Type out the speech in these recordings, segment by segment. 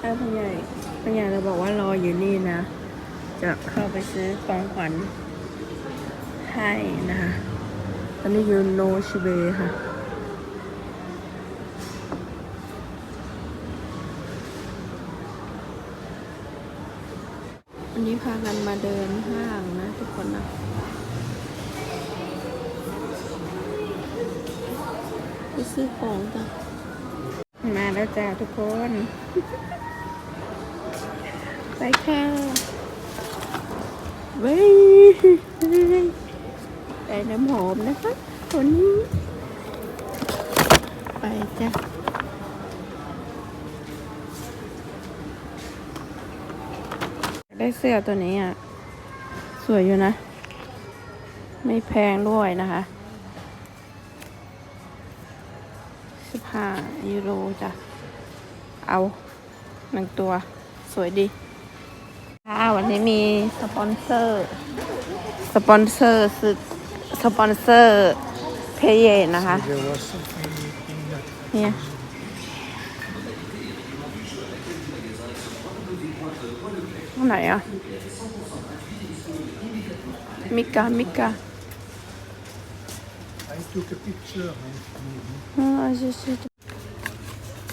ถ้าพ่อใหญ่พ่อใหญ่เราบอกว่ารออยู่นี่นะ จะเข้าไปซื้อของขวัญให้นะคะ ตอนนี้อยู่โนชิเบะค่ะวันนี้พากันมาเดินห้างนะทุกคนนะไปซื้อของจ้ะ มาแล้วจ้าทุกคน ไปค่ะเว้ยได้น้ำหอมนะคะคนนี้ไปจ้ะได้เสื้อตัวนี้อะ สวยอยู่นะ ไม่แพงด้วยนะคะ ห้ายูโรจ้ะ เอาหนึ่งตัว สวยดีค่ะวันนี้มีสปอนเซอร์ สปอนเซอร์สสปอนเซอร์เพเยนะคะ เนี่ยตรงไหนอะ มิกา มิกา I took a picture and อ่าใช่ใช่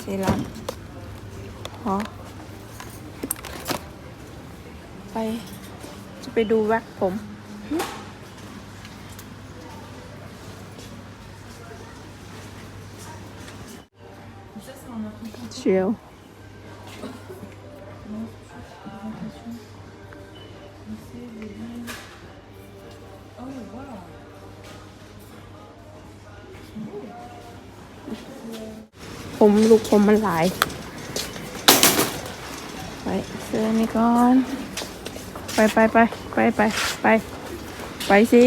สีลันหอไป จะไปดูแว็กผมเชียว ผมลูกผมมันหลายไปเสื้อนี่ก่อน ไปไปไปไปไปไปไปสิ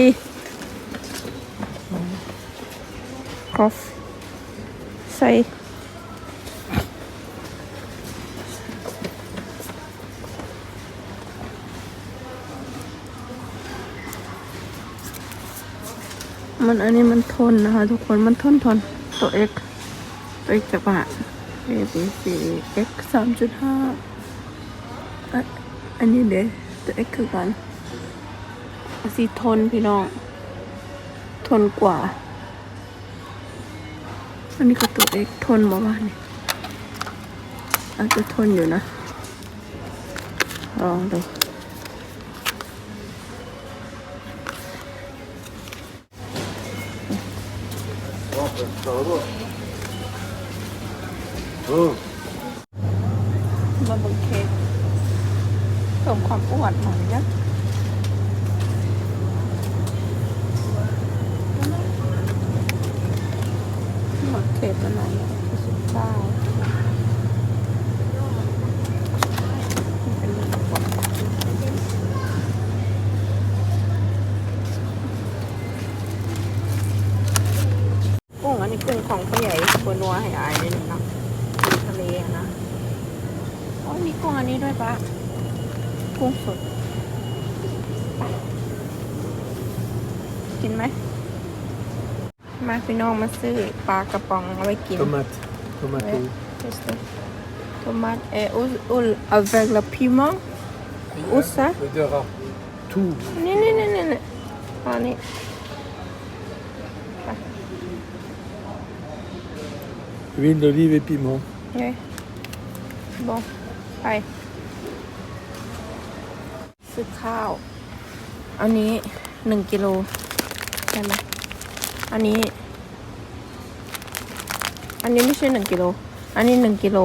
คอฟใส่มันอันนี้มันทนนะคะ ทุกคนมันทนทนตัว X ตั ว X จากบาท A B C X สามจุดห้าอันนี้เด้ตัว X คือกันสีทนพี่น้อง ทนกว่า อันนี้ก็ตัว X ทนบ่ว่านี่อาจจะทนอยู่นะ ลองดู มาบิงเค้กเสริมความอ้วนหน่อยนะหมดเค้กแล้วไหนสุดท้ายป็นเรื่องของกุ้งอันนี้กุ้งของผู้ใหญ่ตัวนัวให้อายเลยนะครับอยู่ทะเลอะนะ โอ้ยมีกุ้งอันนี้ด้วยปะกุ้งสดไป กินไหม มาพี่น้องมาซื้อปลากระป๋องเอาไว้กิน tomate, tomato. Questo. Tomate e ul, ul avec le piment. Où ça? There are two. นี่นี่นี่นี่นี่อันนี้ Huile d'olive et piment. เฮ้ยบอกไปซื้อข้าว อันนี้หนึ่งกิโลใช่ไหมอันนี้ อันนี้ไม่ใช่หนึ่งกิโล อันนี้หนึ่งกิโล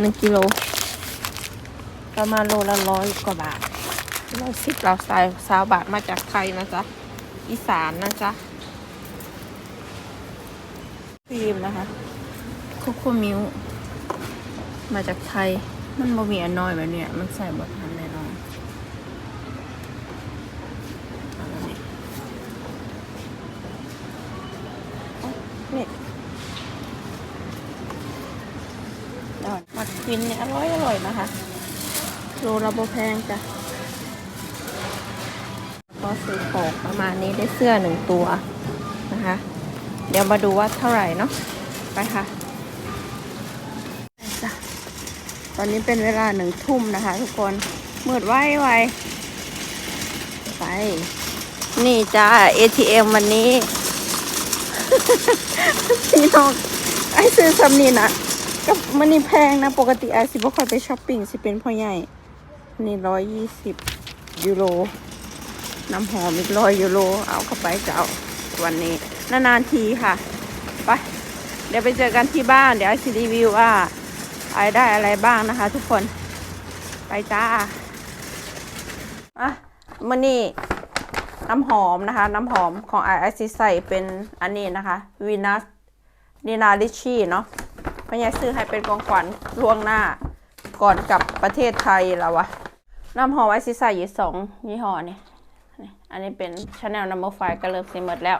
หนึ่งกิโล ประมาณโลละร้อยกว่าบาทร้อยสิบเราสายสาวบาทมาจากไทยนะจ๊ะ อีสานนะจ๊ะครีมนะคะโคโค่มิลมาจากไทย มันบ่มีอันน้อยแบบเนี้ยมันใส่บดทันแน่นอนเอาแล้วนี่เอ้านี่ด อนมัดฟินเนี่ยอร่อยอร่อยนะคะโลละโบแพงจ้ะก็ซื้อของประมาณนี้ได้เสื้อหนึ่งตัวนะคะ เดี๋ยวมาดูว่าเท่าไหร่เนาะไปค่ะจ้ะตอนนี้เป็นเวลาหนึ่งทุ่มนะคะ ทุกคนมืดไวไวไป นี่จ้า ATM วันนี้ พี่น้องไอซื้อซัมนี่นะ กับมันนี่แพงนะ ปกติไอสิบ่ค่อยไปช้อปปิ้งสิเป็นพ่อใหญ่ นี่ร้อยยี่สิบยูโร น้ำหอมอีกร้อยยูโร เอาเข้าไปจะเอาวันนี้ นานๆทีค่ะ ไป เดี๋ยวไปเจอกันที่บ้าน เดี๋ยวไอซีรีวิวว่าไอได้อะไรบ้างนะคะ ทุกคน ไปจ้าอะมันนี่น้ำหอมนะคะ น้ำหอมของไอไอซีใส่เป็นอันนี้นะคะวีนัสนีนาลิชี่เนาะ พยายซื้อให้เป็นของขวัญล่วงหน้า ก่อนกลับประเทศไทยแล้ววะน้ำหอมไอซีใส่อยู่สองยี่ห้อนี่อันนี้เป็น Chanel Number Five ก็เริ่มซีหมดแล้ว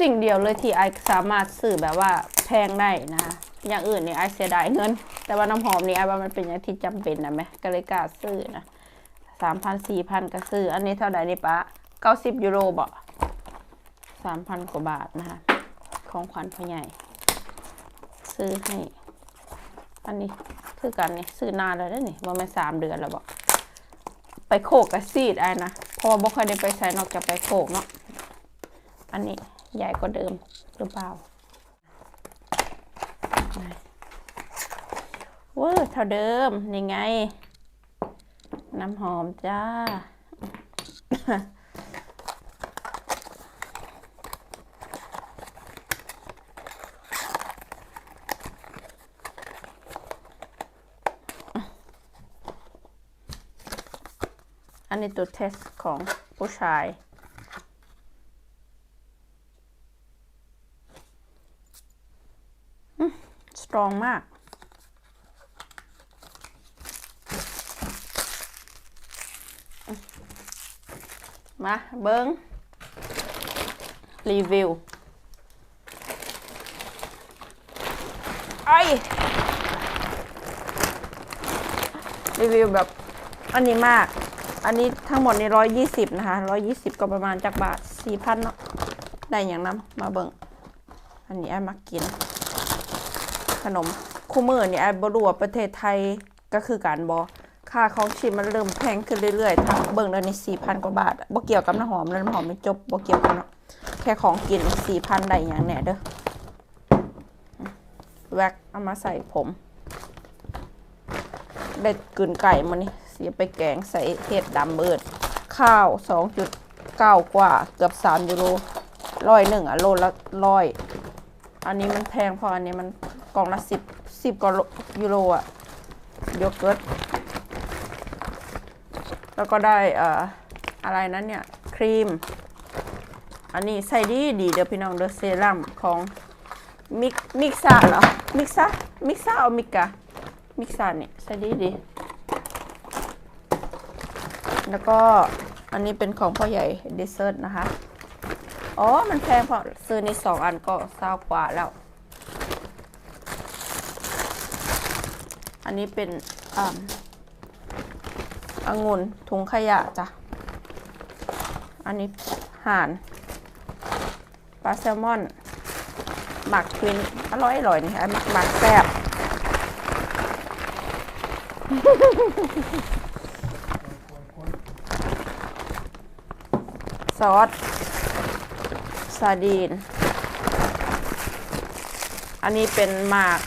สิ่งเดียวเลยที่ไอสามารถซื้อแบบว่าแพงได้นะอย่างอื่นนี่ไอเสียดายเงิน แต่ว่าน้ำหอมนี่ไอว่ามันเป็นอย่างที่จำเป็นนะไหมก็เลยกล้าซื้อนะสามพันสี่พันก็ซื้อ อันนี้เท่าไหร่นี่ปะเก้าสิบยูโรบ่สามพันกว่าบาทนะคะของขวัญพ่อใหญ่ ซื้อให้ อันนี้คือกันนี่ซื้อนานแล้วนะนี่ว่าไม่สามเดือนแล้วบอกไปโขกกับซีดไอ้นะเพราะว่าบ่เคยได้ไปใช้นอกจากไปโขกเนาะอันนี้ใหญ่กว่าเดิมหรือเปล่าเว้อเท่าเดิมนี่ไง น้ำหอมจ้า อันนี้ตัวเทสของผู้ชาย สตรองมาก มาเบิ้งรีวิว ไอรีวิวแบบอันนี้มาก อันนี้ทั้งหมดนี่ร้อยยี่สิบนะคะร้อยยี่สิบก็ประมาณจากบาทสี่พันเนาะได้อย่างน้ำมาเบิ้งอันนี้ไอ้มักกิน ขนมคู่มือนี่ไอ้บรัวประเทศไทยก็คือการบอค่าของชีพมันเริ่มแพงขึ้นเรื่อยๆถ้าเบิ่งแล้วนี่สี่พันกว่าบาทบ่เกี่ยวกับน้ำหอมแล้วน้ำหอมไม่จบบ่เกี่ยวกันเนาะแค่ของกินสี่พันได้อย่างแน่เด้อแว็กเอามาใส่ผม ได้กลืนไก่มานี่ สียไปแกงใส่เห็ดดำเบิด ข้าวสองจุดเก้ากว่าเกือบสามยูโรร้อยหนึ่งอะโลละร้อย อันนี้มันแพงเพราะอันนี้มันกล่องละสิบสิบกว่ายูโรอะโยเกิร์ตแล้วก็ได้เอ่ออะไรนั้นเนี่ย ครีม อันนี้ใส่ดีดีเดี๋ยวพี่น้องเดอเซรั่มของมิกมิกซ่าเหรอ มิกซ่ามิกซ่าเอามิกามิกซ่าเนี่ยใส่ดีดี แล้วก็อันนี้เป็นของพ่อใหญ่เดซเซอร์นะคะ อ๋อ มันแพงเพราะซื้อในสองอันก็เศร้ากว่าแล้ว อันนี้เป็นอ่าองุ่นถุงขยะจ้ะ อันนี้ห่านปลาแซลมอน หมักควินอร่อยอร่อยนี่ค่ะหมักหมักแซ่บ ซอสซาดีน อันนี้เป็นหมาก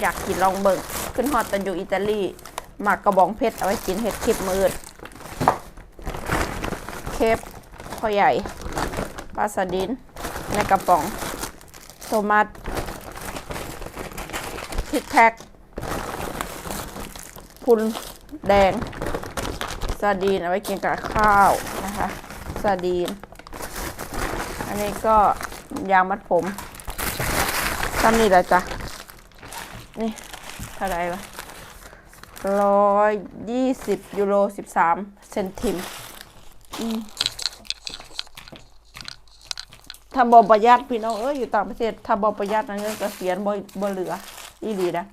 อยากกินลองเบิ่งขึ้นฮอตตันอยู่อิตาลีหมากกระบองเพชรเอาไว้กินเห็ดคลิปมืดเคปพ่อใหญ่ปลาสดินในกระป๋องโทมัสพริกแท็กพุนแดงซาดีนเอาไว้กินกับข้าว ซาดีน อันนี้ก็ยางมัดผมซ้ำนี่แหละจ้ะ นี่เท่าไรวะร้อยยี่สิบยูโรสิบสามเซนติมถ้าบอประหยัดพี่น้องเอ้ยอยู่ต่างประเทศถ้าบอประหยัดนั่นก็เกษียณบ่บเหลืออีหลีนะ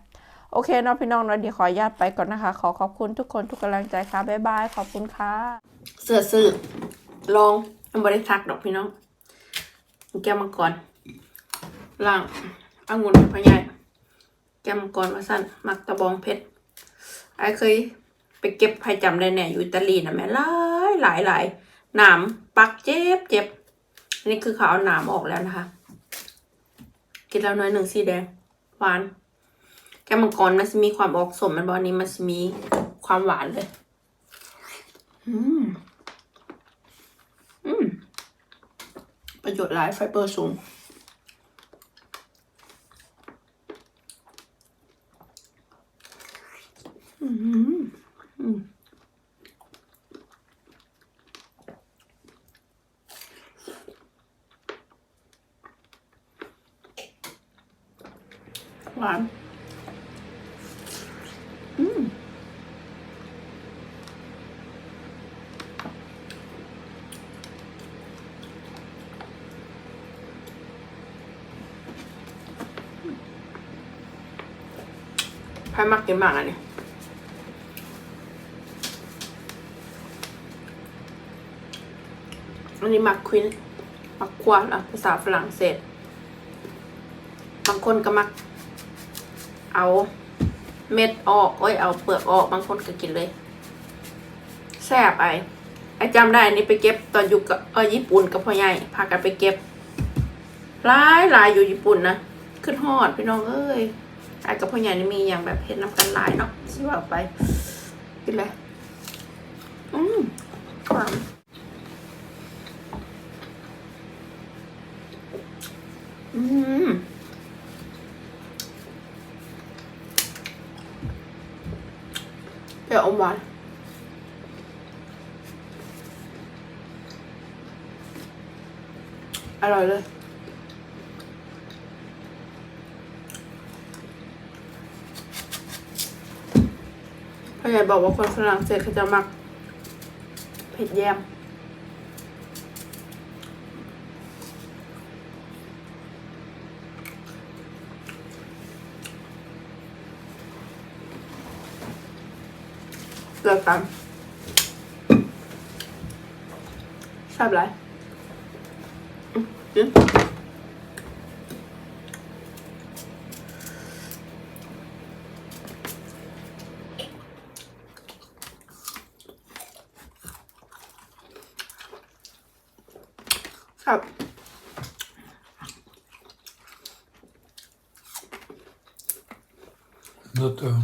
โอเคเนาะพี่น้องเนาะเดี๋ยวขออนุญาตไปก่อนนะคะ ขอขอบคุณทุกคนทุกกำลังใจค่ะ บ๊ายบาย ขอบคุณค่ะ เสือซื้อ ลองมันบริทักดอกพี่น้องแก้วมังกรล่างองุ่นพะยายแกมก่อนว่าสั้นมักตะบองเพชรไอ้เคยไปเก็บไผ่จำได้แน่อยู่อิตาลีนะแม่หลายหลายหลายหนามปักเจ็บเจ็บนนี้คือเขาเอาหนามออกแล้วนะคะ กินแล้วน้อยหนึ่งสีแดงหวาน แกมมังกรมันจะมีความออกสมมันบอนนี้มันจะมีความหวานเลย อืม อืม ประโยชน์หลายไฟเบอร์สูง อืมอืมหวาน อืม ใครมักกินบ้างอันนี้อันนี้มักควินมักควานภาษาฝรั่งเศส บางคนก็มัก เอาเม็ดออกเอ้ยเอาเปลือกออกบางคนก็กินเลยแซ่บไปไอจำได้อันนี้ไปเก็บตอนอยู่กับเออญี่ปุ่นกับพ่อใหญ่พากันไปเก็บหลายหลายอยู่ญี่ปุ่นนะขึ้นฮอดพี่น้องเอ้ย ไอ้กับพ่อใหญ่นี่มีอย่างแบบเห็ดน้ำกันหลายเนาะสิว่าไป กินเลยอืมหวานอืมเดี๋ยวอมหวานอร่อยเลย พ่อใหญ่บอกว่าคนฝรั่งเศสเขาจะมักเผ็ดแยมเกลือกันชอบอะไรอืม กินครับ Not, uh,